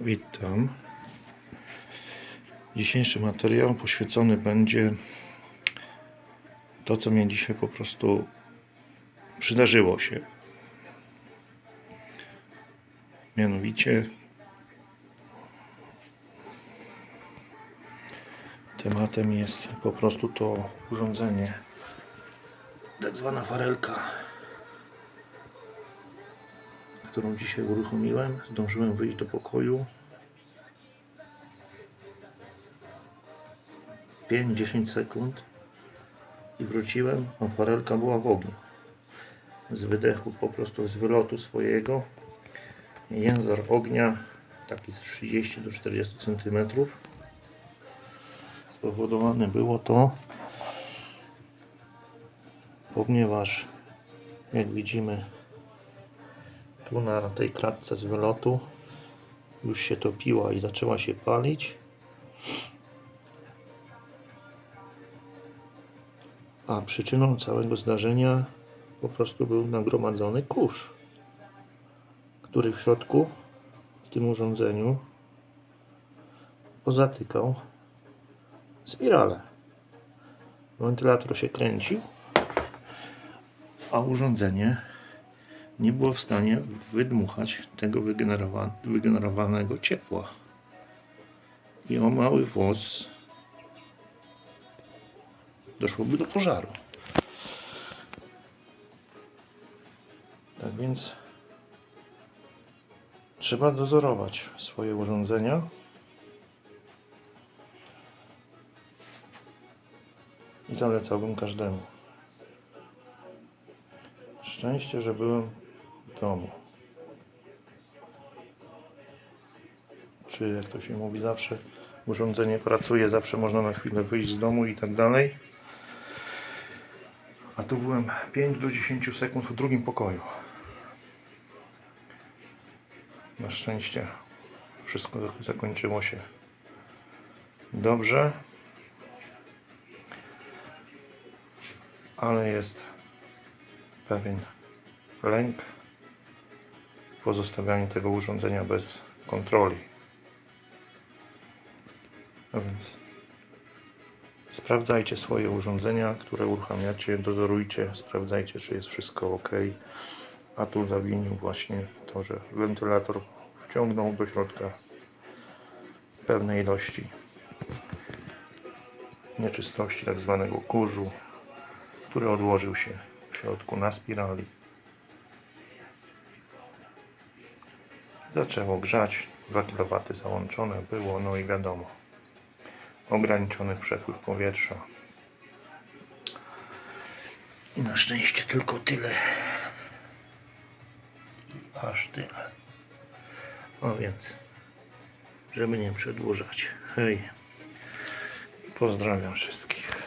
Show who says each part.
Speaker 1: Witam. Dzisiejszy materiał poświęcony będzie to, co mnie dzisiaj po prostu przydarzyło się. Mianowicie tematem jest po prostu to urządzenie, tak zwana farelka, którą dzisiaj uruchomiłem. Zdążyłem wyjść do pokoju. 5-10 sekund i wróciłem, a farelka była w ogniu. Z wydechu, po prostu z wylotu swojego. Język ognia taki z 30 do 40 cm. Spowodowane było to, ponieważ jak widzimy tu na tej kratce z wylotu już się topiła i zaczęła się palić. A przyczyną całego zdarzenia po prostu był nagromadzony kurz, który w środku, w tym urządzeniu, pozatykał spiralę. Wentylator się kręcił, a urządzenie nie było w stanie wydmuchać tego wygenerowa- wygenerowanego ciepła. I o mały włos doszłoby do pożaru. Tak więc trzeba dozorować swoje urządzenia. I zalecałbym każdemu. Szczęście, że byłem domu. Czy jak to się mówi, zawsze urządzenie pracuje, zawsze można na chwilę wyjść z domu i tak dalej. A tu byłem 5 do 10 sekund w drugim pokoju. Na szczęście wszystko zakończyło się dobrze. Ale jest pewien lęk pozostawianie tego urządzenia bez kontroli. A więc sprawdzajcie swoje urządzenia, które uruchamiacie, dozorujcie, sprawdzajcie, czy jest wszystko ok. A tu zawinił właśnie to, że wentylator wciągnął do środka pewnej ilości nieczystości, tak zwanego kurzu, który odłożył się w środku na spirali. Zaczęło grzać, 2 kW załączone było, no i wiadomo, ograniczony przepływ powietrza. I na szczęście tylko tyle. I aż tyle. No więc, żeby nie przedłużać, hej, pozdrawiam wszystkich.